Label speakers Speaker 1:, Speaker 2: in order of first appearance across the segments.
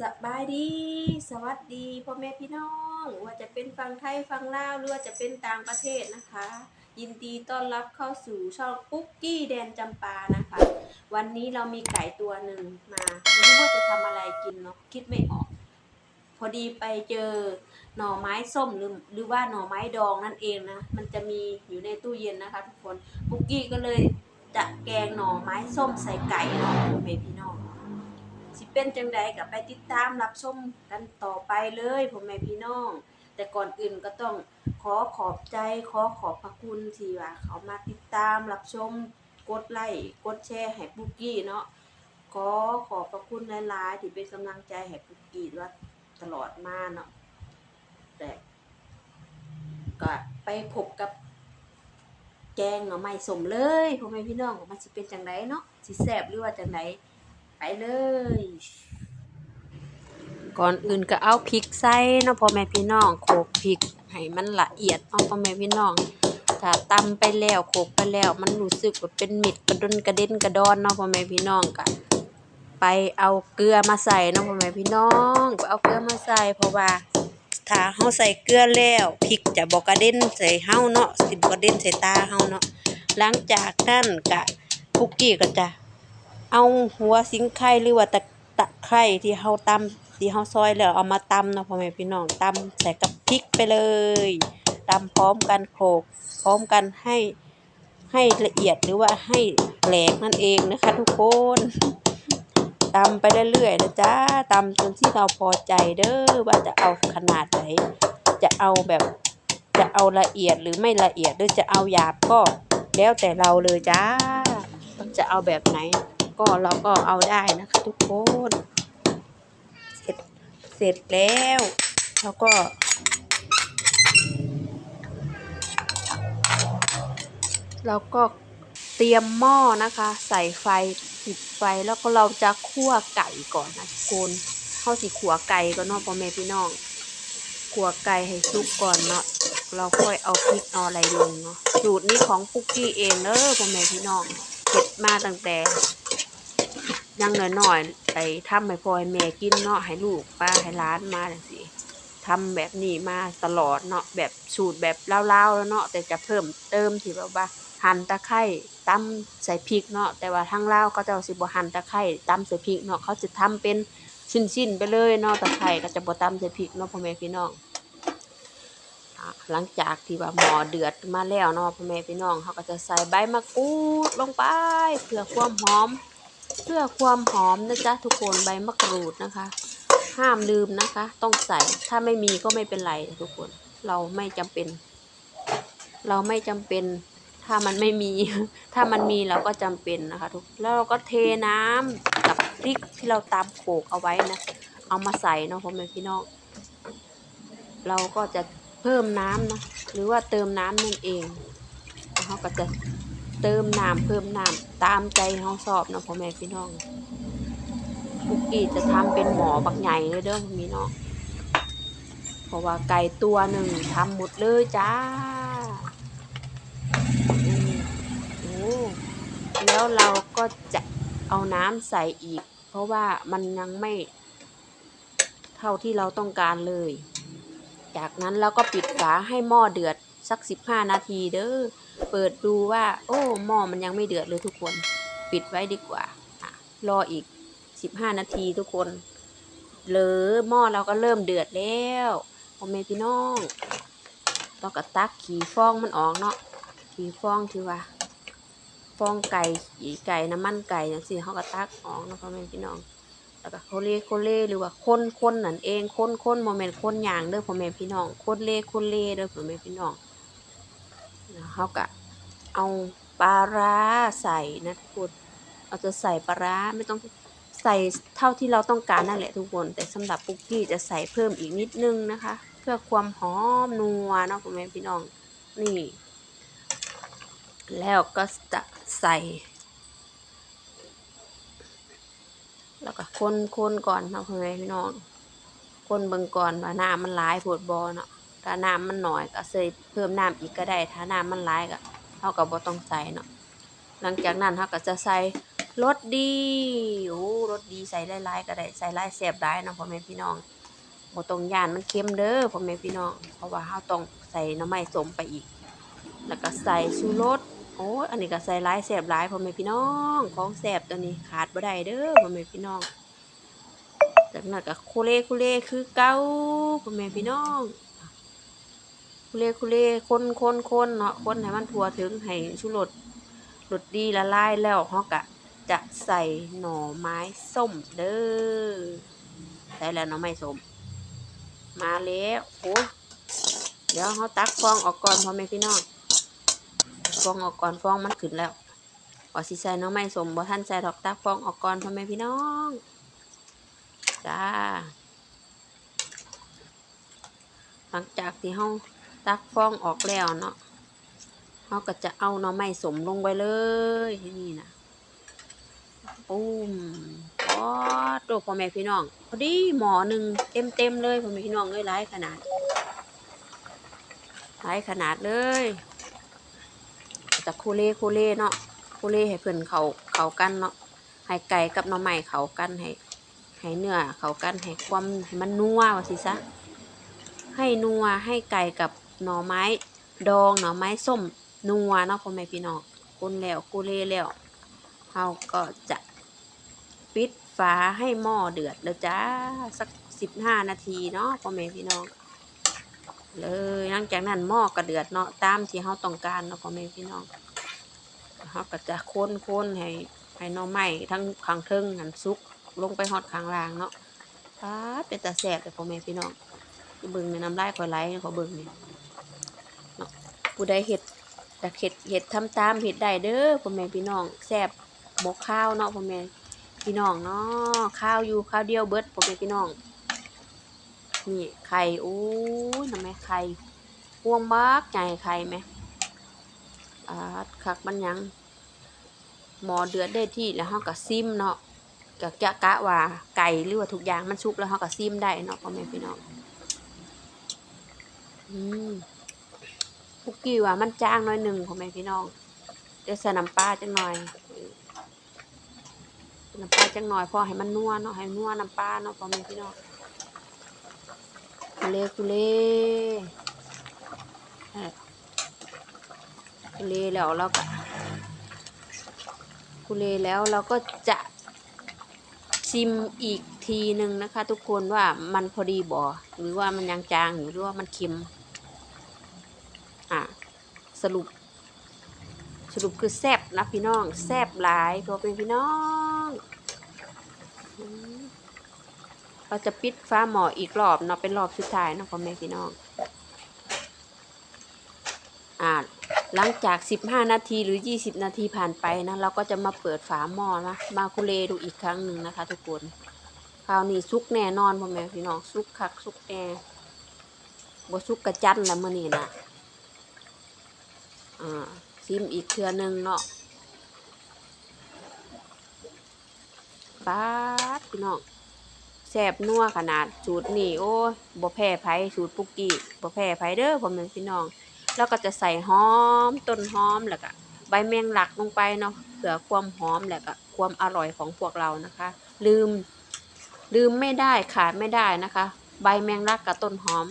Speaker 1: สบายดี สวัสดีพ่อแม่พี่น้อง หรือว่าจะเป็นฟังไทยฟังลาวหรือว่าจะเป็นต่างประเทศนะคะ ยินดีต้อนรับเข้าสู่ช่องปุ๊กกี้แดนจำปานะคะ วันนี้เรามีไก่ตัวหนึ่งมาไม่รู้ว่าจะทำอะไรกินเนาะคิดไม่ออก พอดีไปเจอหน่อไม้ส้มหรือหรือว่าหน่อไม้ดองนั่นเองนะ มันจะมีอยู่ในตู้เย็นนะคะ ทุกคนปุ๊กกี้ก็เลยจะแกงหน่อไม้ส้มใส่ไก่เนาะพ่อแม่พี่น้อง สิเป็นจังใดกับไปติดตามรับชมกันต่อไปเลยพ่อแม่พี่น้อง แต่ก่อนอื่นก็ต้องขอขอบใจขอขอบพระคุณที่ว่า เขามาติดตามรับชมกดไลค์กดแชร์ให้ปุกกี้เนาะขอขอบพระคุณหลายๆที่เป็นกำลังใจให้ปุกกี้ว่าตลอดมาเนาะแต่ก็ไปพบกับแกงหน่อไม้สมเลยพ่อแม่พี่น้องว่ามันสิเป็นจังไดเนาะสิแซ่บหรือว่าจังได ไปเลย ก่อนอื่นก็เอาพริกใส่เนาะพ่อแม่พี่น้องโขกพริกให้มันละเอียดเนาะพ่อแม่พี่น้องถ้าตำไปแล้วโขกไปแล้วมันรู้สึกว่าเป็นเม็ดกระดนกระเด็นกระดอนเนาะพ่อแม่พี่น้องก็ไปเอาเกลือมาใส่เนาะพ่อแม่พี่น้องไปเอาเกลือมาใส่เพราะว่าถ้าเฮาใส่เกลือแล้วพริกจะบ่กระเด็นใส่เฮาเนาะสิบกระเด็นใส่ตาเฮาเนาะหลังจากนั้นก็คุกกี้ก็จะ เอาหัวสิงไข่หรือว่าตะตะไคร่ที่เฮาตำที่เฮาซอยแล้วเอามาตำเนาะพ่อแม่พี่น้องตำใส่กับพริกไปเลยตำพร้อมกันโขลกพร้อมกันให้ให้ละเอียดหรือว่าให้แหลกนั่นเองนะคะ ทุกคนตำไปเรื่อยๆนะจ๊ะตำจนที่เราพอใจเด้อว่าจะเอาขนาดไหน จะเอาแบบจะเอาละเอียดหรือไม่ละเอียดหรือจะเอาหยาบก็แล้วแต่เราเลยจ้าจะเอาแบบไหน ก็เราก็เอาได้นะคะทุกคน เสร็จเสร็จแล้วแล้วก็ เราก็เตรียมหม้อนะคะ ใส่ไฟปิดไฟแล้วก็เราจะคั่วไก่ก่อนนะทุกคนเข้าสิขัวไก่ก่อนเนาะพ่อแม่พี่น้องขัวไก่ให้สุกก่อนเนาะเราค่อยเอาพริกเอาอะไรลงเนาะสูตรนี้ของปุกกี้เองเด้อพ่อแม่พี่น้องเก็บมาตั้งแต่ ยังน้อยๆไปทำให้พ่อให้แม่กินเนาะให้ลูกป้าให้ร้านมาจังซี่ทำแบบนี้มาตลอดเนาะแบบสูตรแบบเล่าๆแล้วเนาะแต่จะเพิ่มเติมที่แบบว่าหั่นตะไคร้ตำใส่พริกเนาะแต่ว่าทางเล่าวเขาเจ้าสิบ่หั่นตะไคร้ตำใส่พริกเนาะเขาจะทำเป็นชิ้นๆไปเลยเนาะตะไคร้ก็จะบ่ตำใส่พริกเนาะพ่อแม่พี่น้องหลังจากที่ว่าหม้อเดือดมาแล้วเนาะพ่อแม่พี่น้องเขาก็จะใส่ใบมะกรูดลงไปเพื่อความหอม เพื่อความหอมนะจ๊ะทุกคนใบมะกรูดนะคะ ห้ามลืมนะคะ ต้องใส่ถ้าไม่มีก็ไม่เป็นไรทุกคน เราไม่จำเป็น เราไม่จำเป็น ถ้ามันไม่มี ถ้ามันมีเราก็จำเป็นนะคะทุกแล้วเราก็เทน้ำกับพริกที่เราตำโขกเอาไว้นะเอามาใส่เนาะพ่อแม่พี่น้องเราก็จะเพิ่มน้ำนะหรือว่าเติมน้ำนั่นเองแล้วเขาก็จะ เติมน้ำเพิ่มน้ำตามใจเฮาชอบเนาะพ่อแม่พี่น้องคุกกี้จะทำเป็นหมอบักใหญ่เลยเด้อพี่น้องเพราะว่าไก่ตัวหนึ่งทำหมดเลยจ้าโอ้แล้วเราก็จะเอาน้ำใส่อีก เพราะว่ามันยังไม่ เท่าที่เราต้องการเลย จากนั้นเราก็ปิดฝาให้หม้อเดือดสักสิบห้านาทีเด้อ เปิดดูว่า โอ้หม้อมันยังไม่เดือดเลยทุกคน ปิดไว้ดีกว่า รออีกสิบห้านาทีทุกคนเหลือหม้อเราก็เริ่มเดือดแล้วพ่อแม่พี่น้องเราก็ตักขี่ฟองมันออกเนาะขี่ฟองที่ว่า ฟองไก่ขี่ไก่น้ำมันไก่อย่างสิเขาก็ตักออกเนาะพ่อแม่พี่น้องแล้วก็โคเล่โคเล่หรือว่าคนคนนั่นเองคนคนโมเมนต์คนอย่างเด้อพ่อแม่พี่น้องคนเล่คนเล่เด้อพ่อแม่พี่น้อง แล้วเขาก็เอาปลาร้าใส่นะทุกคนเราจะใส่ปลาร้าไม่ต้องใส่เท่าที่เราต้องการนั่นแหละทุกคน แต่สำหรับปุกกี้จะใส่เพิ่มอีกนิดนึงนะคะ เพื่อความหอมนัวเนาะพ่อแม่พี่น้องนี่ แล้วก็จะใส่ แล้วก็คนคนก่อนเนาะพ่อแม่พี่น้อง คนเบิ่งก่อนว่าน้ำมันหลายโพดบ่เนาะ ถ้าน้ำมันน้อยก็ใส่เพิ่มน้ำอีกก็ได้ ถ้าน้ำมันหลายก็เฮาก็บ่ต้องใส่เนาะหลังจากนั้นเฮาก็จะใส่รสดีโอ้รสดีใส่หลายๆก็ได้ใส่หลายแซ่บหลายเนาะพ่อแม่พี่น้องบ่ต้องย่านมันเค็มเด้อพ่อแม่พี่น้อง เพราะว่าเราต้องใส่น้ำไม้สมไปอีก แล้วก็ใส่ชูรสโอ้อันนี้ก็ใส่หลายแซ่บหลายพ่อแม่พี่น้องของแซ่บตัวนี้ขาดบ่ได้เด้อพ่อแม่พี่น้องจากนั้นก็คุเล่คุเล่คือเก่าพ่อแม่พี่น้อง คุเล่คุเล่คนคนคนเนาะคนให้มันทั่วถึงให้ชูรสรสดีละลายแล้วฮาก็จะใส่หน่อไม้ส้มเด้อใส่แล้วหน่อไม้ส้ม มาแล้วโอ้เดี๋ยวเฮาตักฟองออกก่อนพ่อแม่พี่น้องฟองออกก่อนฟองมันขึ้นแล้วว่าสิใส่หน่อไม้ส้มบ่ทันใส่ดอกตักฟองออกก่อนพ่อแม่พี่น้องจ้าหลังจากที่เฮา ตักฟองออกแล้วเนาะเฮาก็จะเอาหน่อไม้สมลงไว้เลยที่นี่นะปุ้มอ๋อตัวพ่อแม่พี่น้องพอดีหมอหนึ่งเต็มเต็มเลยพ่อแม่พี่น้องเลยหลายขนาดหลายขนาดเลยจะคูเล่คูเล่เนาะคูเล่ให้เพิ่นเขาเขากันเนาะให้ไก่กับหน่อไม้เขากันให้ให้เนื้อเขากันให้ความให้มันนัวว่าสิซะให้นัวให้ไก่กับ หน่อไม้ดองหน่อไม้ส้มนัวเนาะพ่อแม่พี่น้องคนแล้วกูเล่แล้วเฮาก็จะปิดฝาให้หม้อเดือดแล้วจ้าสักสิบห้านาทีเนาะพ่อแม่พี่น้อง เลยหลังจากนั้นหม้อก็เดือดเนาะตามที่เฮาต้องการเนาะพ่อแม่พี่น้องเฮาก็จะคนๆให้ให้หน่อไม้ทั้งข้างเทิงหันสุกลงไปฮอดข้างล่างเนาะป้าเป็นตาแสบเลยพ่อแม่พี่น้องเบิ่งในน้ำลายข่อยไหลขอเบิ่งเนี่เนาะ ผู้ใดเฮ็ดแต่เฮ็ดเฮ็ดทำตามเฮ็ดได้เด้อพ่อแม่พี่น้องแซ่บบ่ข้าวเนาะพ่อแม่พี่น้องเนาะข้าวอยู่ข้าวเดียวเบิดพ่อแม่พี่น้องนี่ไข่โอ้ยทำไมไข่พวงบักใหญ่ไข่ไหมอ่าคักมันยังหมอเดือดได้ที่แล้วเฮาก็ซิมเนาะก็จะกะว่าไก่หรือว่าทุกอย่างมันชุบแล้วเขาก็ซิมได้เนาะพ่อแม่พี่น้องอืม คุกกี้ว่ามันจางน้อยหนึ่งพ่อแม่พี่น้อง เดี๋ยวใส่น้ำปลาจังหน่อยน้ำปลาจังหน่อยพอให้มันนัวเนาะให้นัวน้ำปลาเนาะพ่อแม่พี่น้องกุเลกุเล่กุเลแล้วเราก็กุเลแล้วเราก็จะชิมอีกทีหนึ่งนะคะ ทุกคนว่ามันพอดีบ่หรือว่ามันยังจางอยู่หรือว่ามันเค็ม อะสรุป สรุปคือแซบนะพี่น้อง แซบหลายพอเป็นพี่น้องเราจะปิดฟ้าหมออีกรอบเนาะเป็นรอบสุดท้ายเนาะพ่อแม่พี่น้องอ่าหลังจาก 15 นาทีหรือ 20 นาทีผ่านไปนะเราก็จะมาเปิดฝาหม้อนะมาคุเลดูอีกครั้งหนึ่งนะคะ ทุกคนคราวนี้ซุกแน่นอนพ่อแม่พี่น้องซุกคักซุกแน่บ่ซุกกระจันแล้วมื้อนี้นะ อ่าซิมอีกเทื่อหนึงเนาะป๊าดพี่น้องแซ่บนัวขนาดสูตรนี่โอ้ยบ่แพ้ไผสูตรปุกกี้บ่แพ้ไผเด้อพ่อแม่พี่น้อง แล้วก็จะใส่หอมต้นหอมแล้วก็ใบแมงลักลงไปเนาะเพื่อความหอมแล้วก็ความอร่อยของพวกเรานะคะ ลืม ลืมไม่ได้ขาดไม่ได้นะคะ ใบแมงลักกับต้นหอม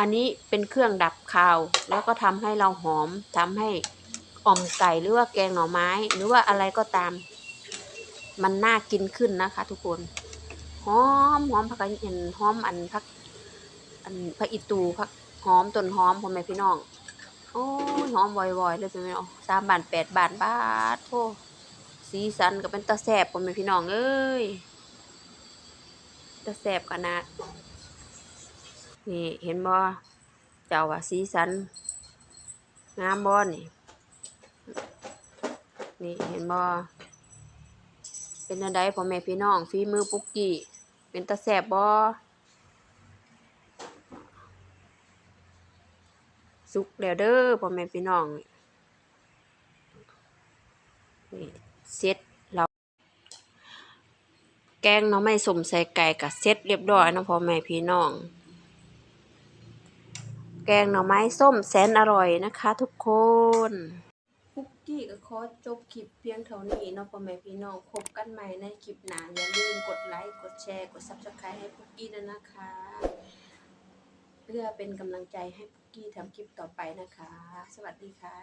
Speaker 1: อันนี้เป็นเครื่องดับคาว แล้วก็ทำให้เราหอมทำให้อ่อมไก่หรือว่าแกงหน่อไม้ หรือว่าอะไรก็ตาม มันน่ากินขึ้นนะคะ ทุกคนหอมหอมผักกาดเห็นหอมอันผักอันผักอีตูผักหอมต้นหอมพ่อแม่พี่น้องโอ้หอมวอยๆเลยเป็นไงอ๋อสามบาทแปดบาทบาทโทสีสันก็เป็นตาแสบพ่อแม่พี่น้องเอ้ยตาแสบขนาด นี่เห็นบ่เจ้าว่าสีสันงามบ่นี่ นี่เห็นบ่เป็นอันใดพ่อแม่พี่น้องฝีมือปุกกี้เป็นตาแสบบ่สุกแล้วเด้อพ่อแม่พี่น้องนี่เสร็จแล้วแกงน่องไม้สมใส่ไก่กับเสร็จเรียบร้อยนะพ่อแม่พี่น้อง แกงหน่อไม้ส้มแสนอร่อยนะคะ ทุกคน
Speaker 2: คุก
Speaker 1: กี้ก็ขอจบคลิปเพียงเท่านี้เนาะพ่อแม่พี่น้องพบกันใหม่ในคลิปหน้าอย่าลืมกดไลค์กดแชร์กด Subscribe ให้ปุกกี้ด้วยนะคะ เพื่อเป็นกำลังใจให้ปุกกี้ทำคลิปต่อไปนะคะ สวัสดีค่ะ